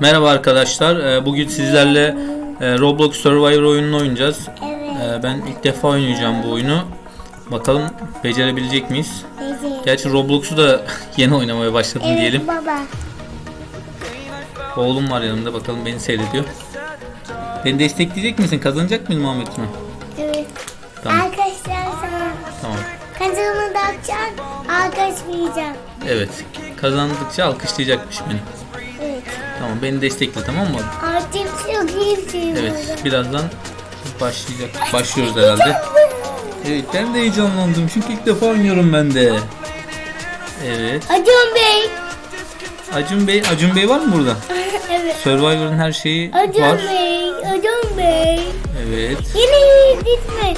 Merhaba arkadaşlar. Ee, Bugün sizlerle e, Roblox Survivor oyununu oynayacağız. Evet. Ee, Ben ilk defa oynayacağım bu oyunu. Bakalım becerebilecek miyiz? Gerçi Roblox'u da yeni oynamaya başladım Evet diyelim. baba. Oğlum var yanımda bakalım beni seyrediyor. Beni destekleyecek misin? Kazanacak mıyım Tuna? Evet. Tamam. Arkadaşlar sana Tamam. kazığımı dağıtacağım. Alkışlayacağım. Evet. Kazandıkça alkışlayacakmış beni. Tamam beni destekle tamam mı? Artık çok iyi Evet. Birazdan başlayacak. Başlıyoruz herhalde. Evet ben de heyecanlandım çünkü ilk defa oynuyorum ben de. Evet. Acun Bey. Acun Bey, Acun Bey var mı burada? evet. Survivor'ın her şeyi Acun var. Bey. Acun Bey. Evet. Yine gitme.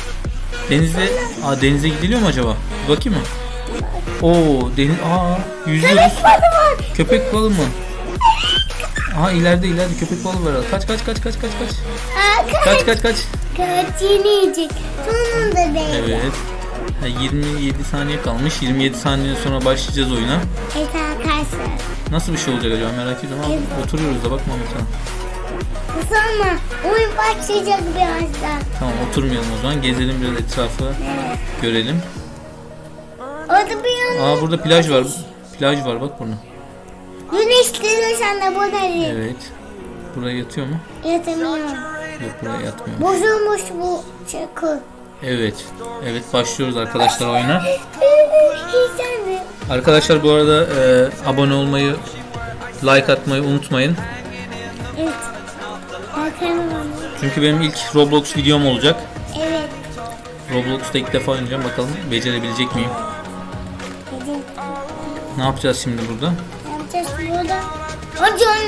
Denizde, aa denize gidiliyor mu acaba? Bir bakayım mı? Oo deniz, aa yüzüyoruz. Köpek balı var. Köpek balı mı? Aha ileride ileride köpek balı var. Kaç kaç kaç kaç kaç kaç. Aa, Kaç kaç kaç. Kaç yiyecek. Sonunda değil. Evet. Ha, 27 saniye kalmış. 27 saniye sonra başlayacağız oyuna. Evet arkadaşlar. Nasıl bir şey olacak acaba merak ediyorum ama Evet. oturuyoruz da bakma sana. Sonra oyun başlayacak birazdan. Tamam oturmayalım o zaman. Gezelim biraz etrafı Evet. görelim. Orada bir Aa burada plaj var. Plaj var bak burada. Güneş geliyorsan da bu nereye? Evet. Buraya yatıyor mu? Yatamıyorum. Yok buraya yatmıyor. Bozulmuş bu çakı. Evet. Evet başlıyoruz arkadaşlar oyuna. Arkadaşlar bu arada e, abone olmayı, like atmayı unutmayın. Evet. Çünkü benim ilk Roblox videom olacak. Evet. Roblox'ta ilk defa oynayacağım. Bakalım becerebilecek miyim? Hadi. Ne yapacağız şimdi burada? Yapacağız burada?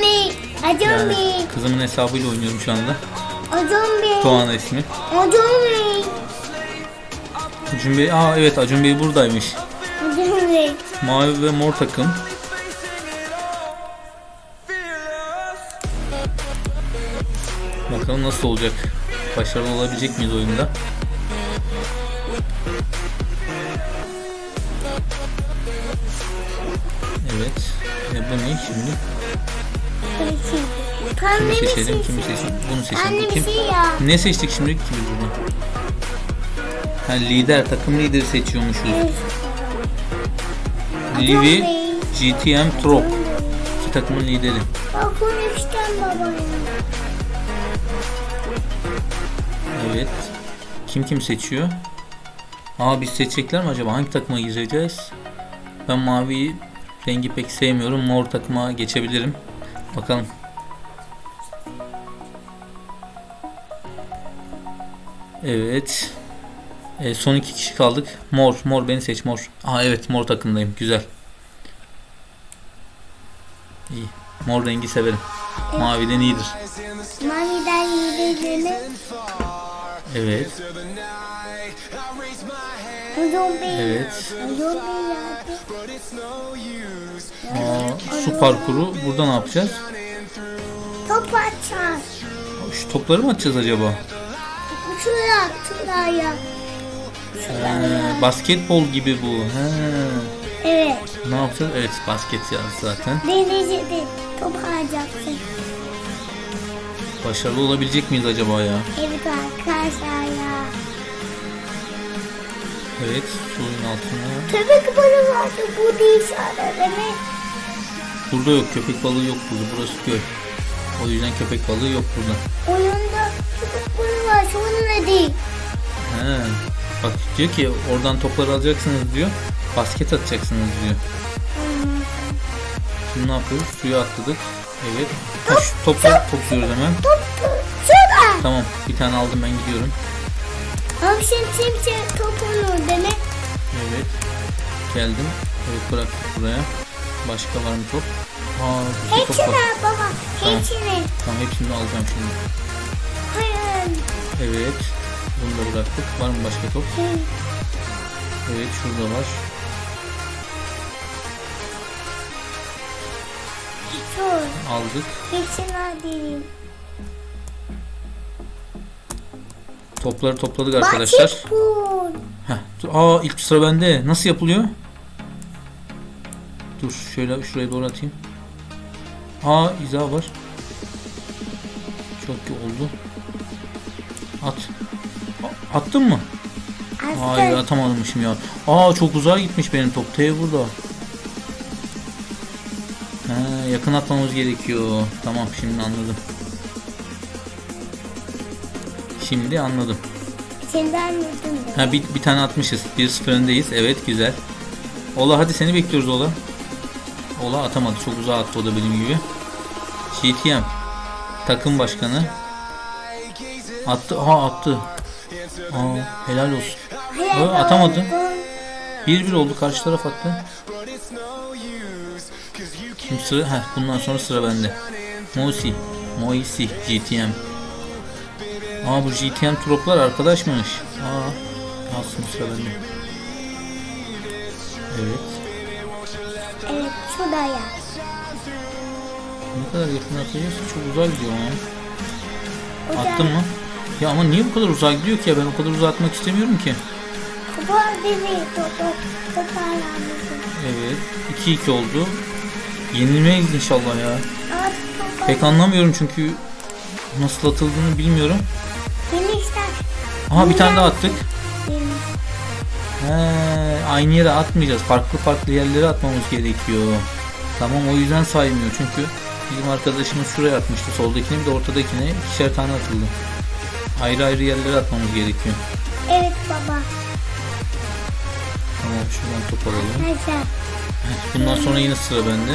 Bey. Acun Yani kızımın hesabıyla oynuyorum şu anda. Acun Bey. Tuana ismi. Acun Bey. Acun Bey, aa evet Acun Bey buradaymış. Acun Bey. Mavi ve mor takım. Bakalım nasıl olacak? Başarılı olabilecek miyiz oyunda? Evet. Ne şimdi? Kimi mi seçelim? Kimi seçelim? Bunu seçelim. Kim? Ne seçtik şimdi ki biz burada? Ha, lider, takım lideri seçiyormuşuz. Livi. GTM, Trop. İki takımın lideri. Bak bu nefisten baba ya. Evet. Kim kim seçiyor? Aa biz seçecekler mi acaba? Hangi takıma gireceğiz? Ben mavi rengi pek sevmiyorum. Mor takıma geçebilirim. Bakalım. Evet. E, son iki kişi kaldık. Mor, mor beni seç mor. Aa evet mor takımdayım. Güzel. İyi. Mor rengi severim. Maviden iyidir. Maniden yediğini. Evet. Evet. Aa, su parkuru. Burada ne yapacağız? Top atacağız. Şu topları mı atacağız acaba? Şuraya, şuraya. Ee, basketbol gibi bu. Ha. Evet. Ne yapacağız? Evet basket yazdı zaten. Denizde top alacaksın. Başarılı olabilecek miyiz acaba ya? Evet arkadaşlar ya. Evet suyun altına. Köpek balığı vardı bu değil mi? Burada yok köpek balığı yok burada. Burası göl. O yüzden köpek balığı yok burada. Oyunda köpek balığı var sonra değil. He. Bak diyor ki oradan topları alacaksınız diyor. Basket atacaksınız diyor. Şimdi ne yapıyoruz? Suya atladık. Evet. Ha, şu topları topluyoruz hemen. Top şurada. Tamam bir tane aldım ben gidiyorum. Abi sen kimse top olur değil mi? Evet. Geldim. Evet bıraktık buraya. Başka var mı top? Aa bir top Hepsini var. al baba. Tamam. Hepsini. Tamam hepsini alacağım şimdi. Hayır. Evet. Bunu da bıraktık. Var mı başka top? Evet şurada var. Sor. Aldık. Hepsini al diyeyim. Topları topladık arkadaşlar. Heh. dur- Aa ilk sıra bende. Nasıl yapılıyor? Dur şöyle şuraya doğru atayım. Aa iza var. Çok iyi oldu. At. A- Attın mı? Hayır Attım. atamamışım ya. Aa çok uzağa gitmiş benim top. T burada. Ha, yakın atmamız gerekiyor. Tamam şimdi anladım. Şimdi anladım. Şimdi anladım. Ha bir, bir tane atmışız. 1-0 öndeyiz. Evet güzel. Ola hadi seni bekliyoruz Ola. Ola atamadı. Çok uzağa attı o da benim gibi. GTM. Takım başkanı. Attı. Aha attı. Aa helal olsun. Aa, atamadı. gol. 1-1 oldu. Karşı taraf attı. Şimdi sıra, heh, bundan sonra sıra bende. Moisi. Moisi GTM. Aa bu GTM troplar arkadaşmış. Aa. Alsın sıra bende. Evet. Evet şuraya. Ne kadar yakın atacağız? Çok uzağa gidiyor ama. Attın mı? Ya ama niye bu kadar uzağa gidiyor ki ya? Ben o kadar uzağa atmak istemiyorum ki. Evet. 2-2 oldu. Yenilmeyiz inşallah ya. Pek anlamıyorum çünkü nasıl atıldığını bilmiyorum. Aha bir tane daha attık. He, aynı yere atmayacağız. Farklı farklı yerlere atmamız gerekiyor. Tamam o yüzden saymıyor çünkü bizim arkadaşımız şuraya atmıştı. Soldakine bir de ortadakine ikişer tane atıldı. Ayrı ayrı yerlere atmamız gerekiyor. Evet baba. Tamam şuradan top alalım. Bundan sonra yine sıra bende.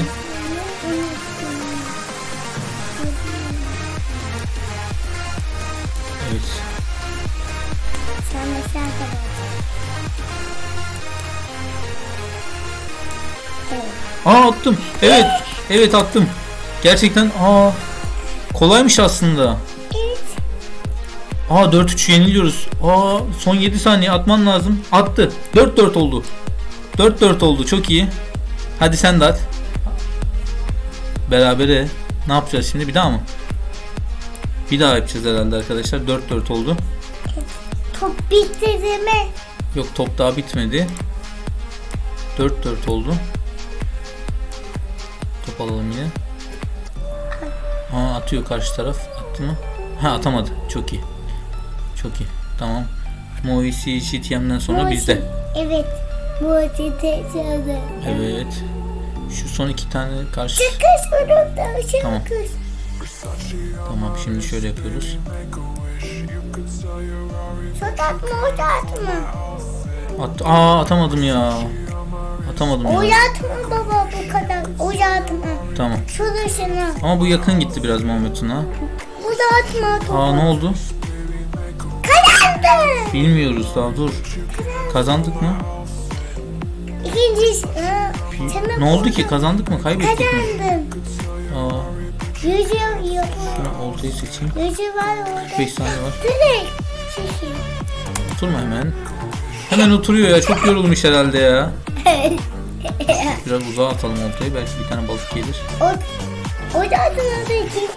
Evet. Mesela kadar. Aa attım. Evet. Evet attım. Gerçekten aa kolaymış aslında. Evet. Aa 4-3 yeniliyoruz. Aa son 7 saniye atman lazım. Attı. 4-4 oldu. 4-4 oldu. Çok iyi. Hadi sen de at. Berabere. Ne yapacağız şimdi? Bir daha mı? Bir daha yapacağız herhalde arkadaşlar. 4-4 oldu. Top bitti değil mi? Yok top daha bitmedi. 4-4 oldu. Top alalım yine. Aa atıyor karşı taraf. Attı mı? Ha atamadı. Çok iyi. Çok iyi. Tamam. Moisi GTM'den sonra bizde. Evet. Ötede çaldı. Evet. Şu son iki tane karşı. Çıkış burada. Çıkış. Tamam. Tamam şimdi şöyle yapıyoruz. Şurat mı ocak mı? At Aa atamadım ya. Atamadım ya. Ocak mı baba bu kadar? Ocak mı? Tamam. Şurasına. Ama bu yakın gitti biraz Muhammed'in ha. Bu da atma topu. Aa ne oldu? Kazandı. Bilmiyoruz daha dur. Kazandık mı? İkincisi. Ne oldu ki? Kazandık mı? Kaybettik mi? Kazandım. Yüzü yok. şunu oltayı seçeyim. Yüzü var orada. 5 saniye var. Direkt. Şişi. Oturma hemen. Hemen oturuyor ya. Çok yorulmuş herhalde ya. Biraz uzağa atalım oltayı. Belki bir tane balık gelir. o, o da ki.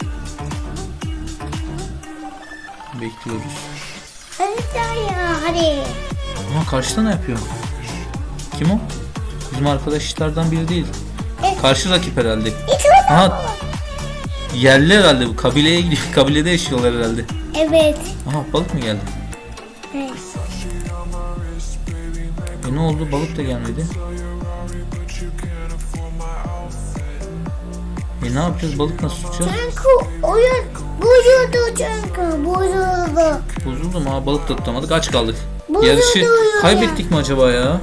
Bekliyoruz. Hadi daha ya hadi. Aa karşıda ne yapıyor? Kim o? Bizim arkadaşlardan biri değil. E, Karşı rakip herhalde. Aha yerli herhalde bu. Kabileye gidiyor. Kabilede yaşıyorlar herhalde. Evet. Aha balık mı geldi? evet. E ne oldu? Balık da gelmedi. E ne yapacağız? Balık nasıl tutacağız? Çünkü oyun bozuldu çünkü bozuldu. Bozuldu mu? Aa, balık da tutamadık. Aç kaldık. Bozuldu Yarışı ya. kaybettik mi acaba ya?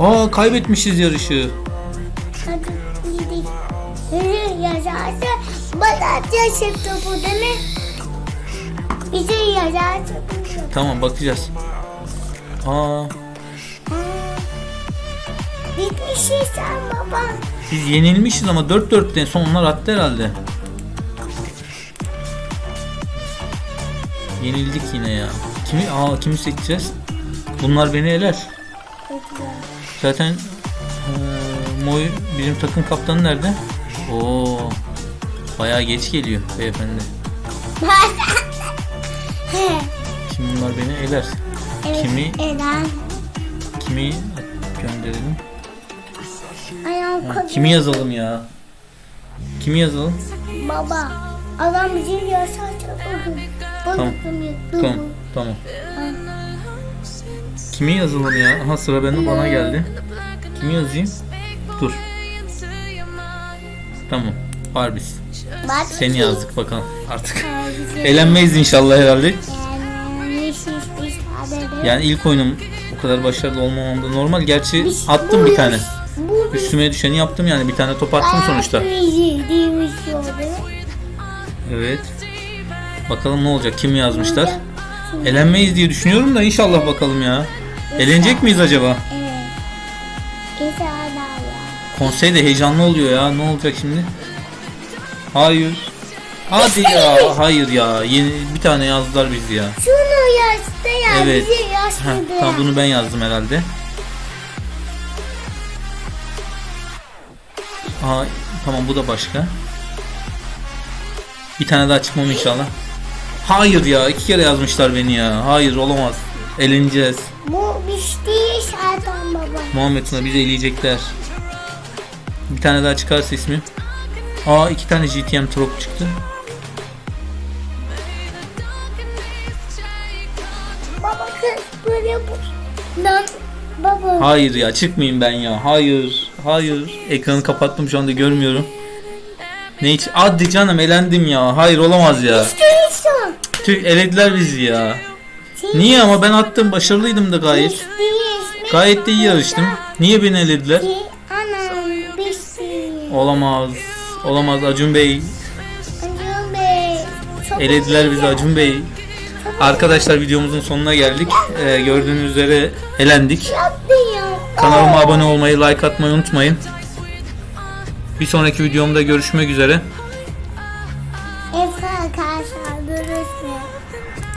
Aa kaybetmişiz yarışı. Yürü yaşarsa bana yaşar topu değil mi? Bize yaşar topu. Tamam bakacağız. Aa Bitmişsin sen baba. biz yenilmişiz ama 4-4'ten son onlar attı herhalde. Yenildik yine ya. Kimi? Aa kimi seçeceğiz? Bunlar beni eler. Zaten eee, Moy bizim takım kaptanı nerede? Oo. Bayağı geç geliyor beyefendi. Şimdi bunlar beni eler. evet, Kimi? Eren. Kimi gönderelim? Ayağım Ha, kimi yazalım ya? Kimi yazalım? Baba. Adam bizi yarsa bakın. Tamam. Tamam. Tamam. Kimi yazalım ya? Aha sıra bende bana geldi. Kimi yazayım? Dur. Tamam. Barbies. Bak. Seni yazdık bakalım artık. Yani Eğlenmeyiz inşallah herhalde. Yani ilk oyunum o kadar başarılı olmamam da normal. Gerçi attım bir tane. Üstüme düşeni yaptım yani bir tane top attım sonuçta. Evet. Bakalım ne olacak? Kim yazmışlar? Elenmeyiz diye düşünüyorum da inşallah bakalım ya. Elenecek miyiz acaba? Konsey de heyecanlı oluyor ya. Ne olacak şimdi? Hayır. Hadi ya. Hayır ya. Yeni bir tane yazdılar bizi ya. Şunu yazdı ya Evet. bizi Heh, yazmadı. tamam bunu ben yazdım herhalde. Aa, tamam bu da başka. Bir tane daha çıkmam inşallah. Hayır ya iki kere yazmışlar beni ya. Hayır olamaz. Eleneceğiz. Bu bir değil zaten baba. Muhammed bizi eleyecekler. Tane daha çıkarsa ismi. Aa iki tane GTM trop çıktı. Baba kız böyle bu. Lan baba. Hayır ya çıkmayayım ben ya. Hayır. Hayır. Ekranı kapattım şu anda görmüyorum. Ne hiç? Hadi canım elendim ya. Hayır olamaz ya. İstiyorsun. Tüh elediler bizi ya. Niye ama ben attım başarılıydım da gayet. Gayet de iyi yarıştım. Niye beni elediler? Olamaz. Olamaz Acun Bey. Acun Bey. çok Elediler bizi. Acun Bey. Arkadaşlar videomuzun sonuna geldik. Ee, gördüğünüz üzere elendik. Ya. Kanalıma abone olmayı, like atmayı unutmayın. Bir sonraki videomda görüşmek üzere.